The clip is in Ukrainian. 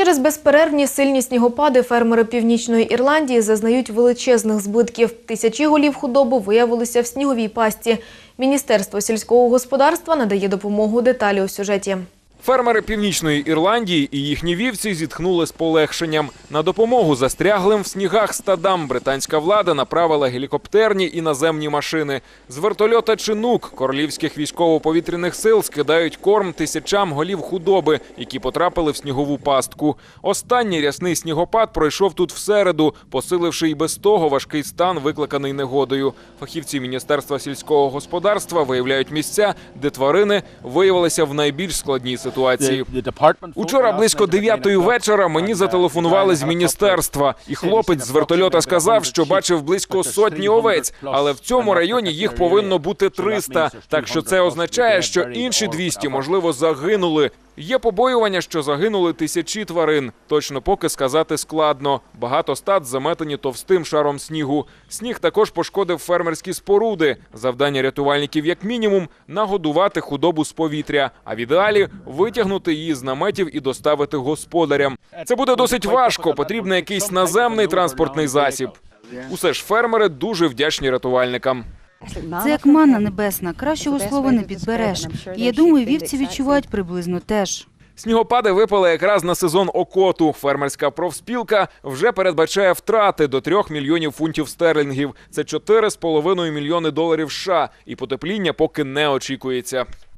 Через безперервні сильні снігопади фермери Північної Ірландії зазнають величезних збитків. Тисячі голів худоби виявилися в сніговій пасті. Міністерство сільського господарства надає допомогу деталі у сюжеті. Фермери Північної Ірландії і їхні вівці зітхнули з полегшенням. На допомогу застряглим в снігах стадам британська влада направила гелікоптерні і наземні машини. З вертольота «Чинук» королівських військово-повітряних сил скидають корм тисячам голів худоби, які потрапили в снігову пастку. Останній рясний снігопад пройшов тут всереду, посиливши і без того важкий стан, викликаний негодою. Фахівці Міністерства сільського господарства виявляють місця, де тварини виявилися в найбільш складній ситуації. Учора близько дев'ятої вечора мені зателефонували з міністерства, і хлопець з вертольота сказав, що бачив близько сотні овець, але в цьому районі їх повинно бути 300, Так що це означає, що інші 200, можливо, загинули. Є побоювання, що загинули тисячі тварин. Точно поки сказати складно. Багато стад заметені товстим шаром снігу. Сніг також пошкодив фермерські споруди. Завдання рятувальників, як мінімум, нагодувати худобу з повітря, а в ідеалі витягнути її з наметів і доставити господарям. Це буде досить важко. Потрібен якийсь наземний транспортний засіб. Усе ж фермери дуже вдячні рятувальникам. Це як манна небесна, кращого слова не підбереш. І я думаю, вівці відчувають приблизно теж. Снігопади випали якраз на сезон окоту. Фермерська профспілка вже передбачає втрати до 3 мільйонів фунтів стерлінгів. Це 4,5 мільйони доларів США. І потепління поки не очікується.